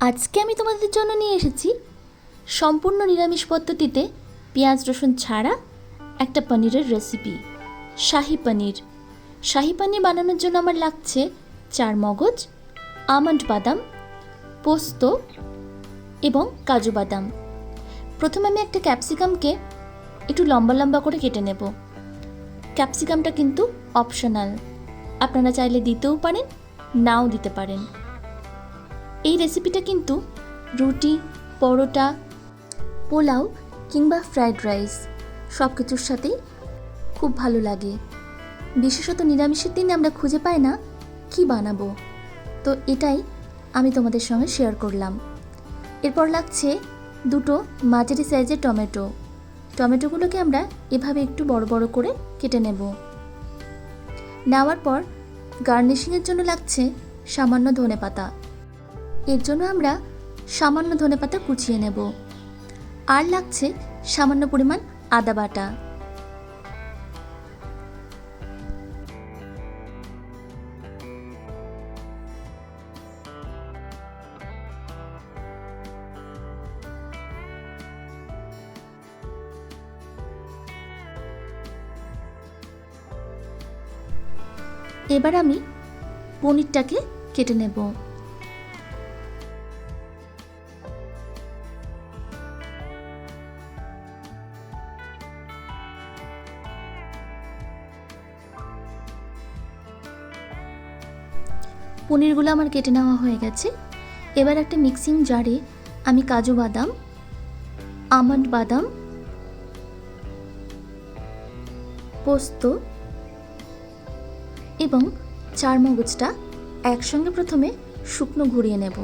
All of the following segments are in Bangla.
আজকে আমি তোমাদের জন্য নিয়ে এসেছি সম্পূর্ণ নিরামিষ পদ্ধতিতে পেঁয়াজ রসুন ছাড়া একটা পনিরের রেসিপি শাহি পনির। শাহি পনির বানানোর জন্য আমার লাগছে চার মগজ, আমন্ড বাদাম, পোস্ত এবং কাজু বাদাম। প্রথমে আমি একটা ক্যাপসিকামকে একটু লম্বা লম্বা করে কেটে নেব। ক্যাপসিকামটা কিন্তু অপশনাল আপনারা চাইলে দিতেও পারেন, নাও দিতে পারেন। এই রেসিপিটা কিন্তু রুটি, পরোটা, পোলাও কিংবা ফ্রায়েড রাইস সব কিছুর সাথেই খুব ভালো লাগে। বিশেষত নিরামিষের দিনে আমরা খুঁজে পাই না কি বানাবো। তো এটাই আমি তোমাদের সঙ্গে শেয়ার করলাম। এরপর লাগছে দুটো মাঝারি সাইজের টমেটো। টমেটোগুলোকে আমরা এভাবে একটু বড় বড় করে কেটে নেব। নেওয়ার পর গার্নিশিংয়ের জন্য লাগছে সামান্য ধনে পাতা এর জন্য আমরা সামান্য ধনেপাতা কুচিয়ে নেব। আর লাগছে সামান্য পরিমাণ আদা বাটা। এবার আমি পনিরটাকে কেটে নেব। পনিরগুলো আমার কেটে নেওয়া হয়ে গেছে। এবার একটা মিক্সিং জারে আমি কাজু বাদাম, আমন্ড বাদাম, পোস্ত এবং চার মগজটা একসঙ্গে প্রথমে শুকনো ঘুরিয়ে নেব।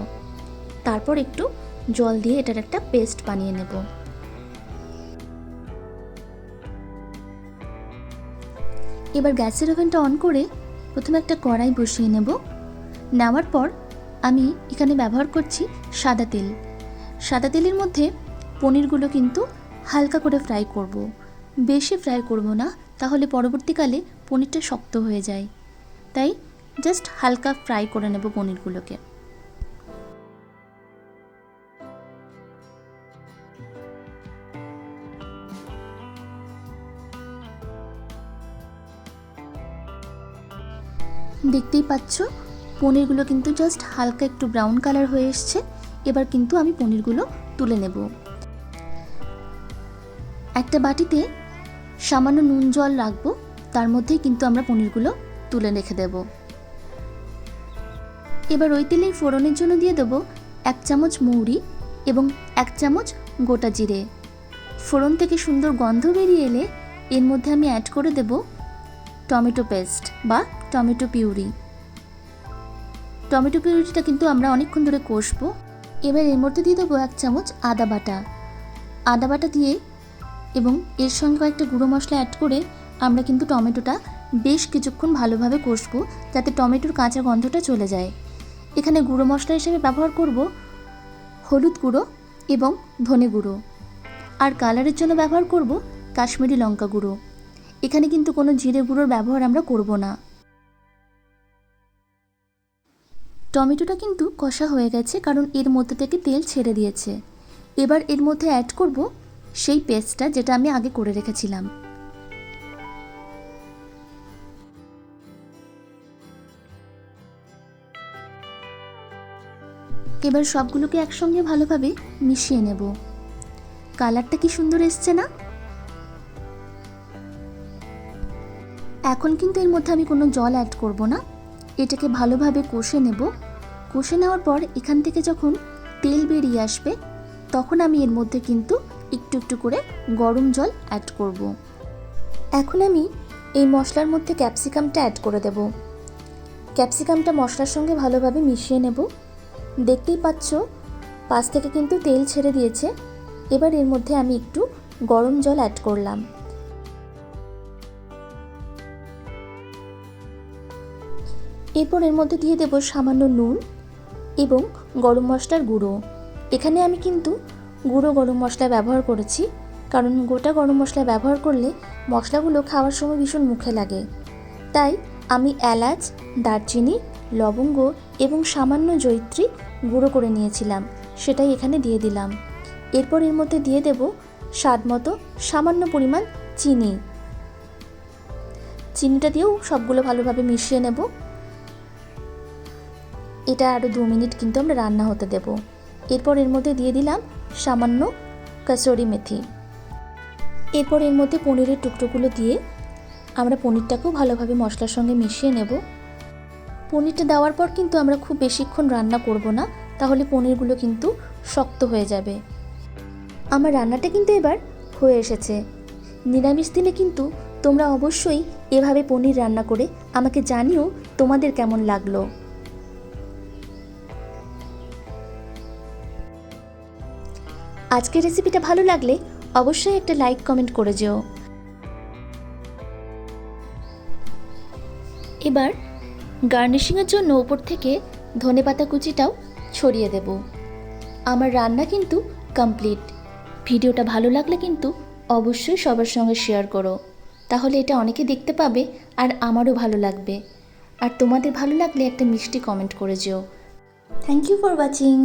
তারপর একটু জল দিয়ে এটার একটা পেস্ট বানিয়ে নেব। এবার গ্যাসের ওভেনটা অন করে প্রথমে একটা কড়াই বসিয়ে নেব। নেওয়ার পর আমি এখানে ব্যবহার করছি সাদা তেল। সাদা তেলের মধ্যে পনিরগুলো কিন্তু হালকা করে ফ্রাই করব। বেশি ফ্রাই করব না, তাহলে পরবর্তীকালে পনিরটা শক্ত হয়ে যায়। তাই জাস্ট হালকা ফ্রাই করে নেব পনিরগুলোকে। দেখতেই পাচ্ছ পনিরগুলো কিন্তু জাস্ট হালকা একটু ব্রাউন কালার হয়ে এসছে। এবার কিন্তু আমি পনিরগুলো তুলে নেব। একটা বাটিতে সামান্য নুন জল রাখব, তার মধ্যেই কিন্তু আমরা পনিরগুলো তুলে রেখে দেব। এবার ওই তেলেই ফোড়নের জন্য দিয়ে দেবো এক চামচ মৌরি এবং এক চামচ গোটা জিরে। ফোড়ন থেকে সুন্দর গন্ধ বেরিয়ে এলে এর মধ্যে আমি অ্যাড করে দেব টমেটো পেস্ট বা টমেটো পিউরি। টমেটো পিউরিটা কিন্তু আমরা অনেকক্ষণ ধরে কষবো। এবার এর মধ্যে দিয়ে দেবো এক চামচ আদা বাটা। আদা বাটা দিয়ে এবং এর সঙ্গে কয়েকটা গুঁড়ো মশলা অ্যাড করে আমরা কিন্তু টমেটোটা বেশ কিছুক্ষণ ভালোভাবে কষবো যাতে টমেটোর কাঁচা গন্ধটা চলে যায়। এখানে গুঁড়ো মশলা হিসেবে ব্যবহার করব হলুদ গুঁড়ো এবং ধনে গুঁড়ো। আর কালারের জন্য ব্যবহার করব কাশ্মীরি লঙ্কা গুঁড়ো। এখানে কিন্তু কোনো জিরে গুঁড়োর ব্যবহার আমরা করব না। টমেটোটা কিন্তু কষা হয়ে গেছে কারণ এর মধ্যে থেকে তেল ছেড়ে দিয়েছে। এবার এর মধ্যে অ্যাড করব সেই পেস্টটা যেটা আমি আগে করে রেখেছিলাম। এবার সবগুলোকে একসঙ্গে ভালোভাবে মিশিয়ে নেব। কালারটা কি সুন্দর এসছে না? এখন কিন্তু এর মধ্যে আমি কোনো জল অ্যাড করব না। এটাকে ভালোভাবে কষে নেব। কষে নেওয়ার পর এখান থেকে যখন তেল বেরিয়ে আসবে, তখন আমি এর মধ্যে কিন্তু একটু একটু করে গরম জল অ্যাড করব। এখন আমি এই মশলার মধ্যে ক্যাপসিকামটা অ্যাড করে দেব। ক্যাপসিকামটা মশলার সঙ্গে ভালোভাবে মিশিয়ে নেব। দেখতেই পাচ্ছ, পাশ থেকে কিন্তু তেল ছেড়ে দিয়েছে। এবার এর মধ্যে আমি একটু গরম জল অ্যাড করলাম। এরপর এর মধ্যে দিয়ে দেব সামান্য নুন এবং গরম মশলার গুঁড়ো। এখানে আমি কিন্তু গুঁড়ো গরম মশলা ব্যবহার করেছি, কারণ গোটা গরম মশলা ব্যবহার করলে মশলাগুলো খাওয়ার সময় ভীষণ মুখে লাগে। তাই আমি এলাচ, দারচিনি, লবঙ্গ এবং সামান্য জৈত্রী গুঁড়ো করে নিয়েছিলাম, সেটাই এখানে দিয়ে দিলাম। এরপর এর মধ্যে দিয়ে দেব স্বাদ মতো সামান্য পরিমাণ চিনি। চিনিটা দিয়েও সবগুলো ভালোভাবে মিশিয়ে নেব। এটা আরও দু মিনিট কিন্তু আমরা রান্না হতে দেব। এরপর এর মধ্যে দিয়ে দিলাম সামান্য কাসরি মেথি। এরপর এর মধ্যে পনিরের টুকরোগুলো দিয়ে আমরা পনিরটাকেও ভালোভাবে মশলার সঙ্গে মিশিয়ে নেব। পনিরটা দেওয়ার পর কিন্তু আমরা খুব বেশিক্ষণ রান্না করব না, তাহলে পনিরগুলো কিন্তু শক্ত হয়ে যাবে। আমার রান্নাটা কিন্তু এবার হয়ে এসেছে। নিরামিষ দিনে কিন্তু তোমরা অবশ্যই এভাবে পনির রান্না করে আমাকে জানিও তোমাদের কেমন লাগল। আজকের রেসিপিটা ভালো লাগলে অবশ্যই একটা লাইক, কমেন্ট করে যেও। এবার গার্নিশিংয়ের জন্য ওপর থেকে ধনেপাতা কুচিটাও ছড়িয়ে দেব। আমার রান্না কিন্তু কমপ্লিট। ভিডিওটা ভালো লাগলে কিন্তু অবশ্যই সবার সঙ্গে শেয়ার করো। তাহলে এটা অনেকে দেখতে পাবে আর আমারও ভালো লাগবে। আর তোমাদের ভালো লাগলে একটা মিষ্টি কমেন্ট করে যেও। Thank you for watching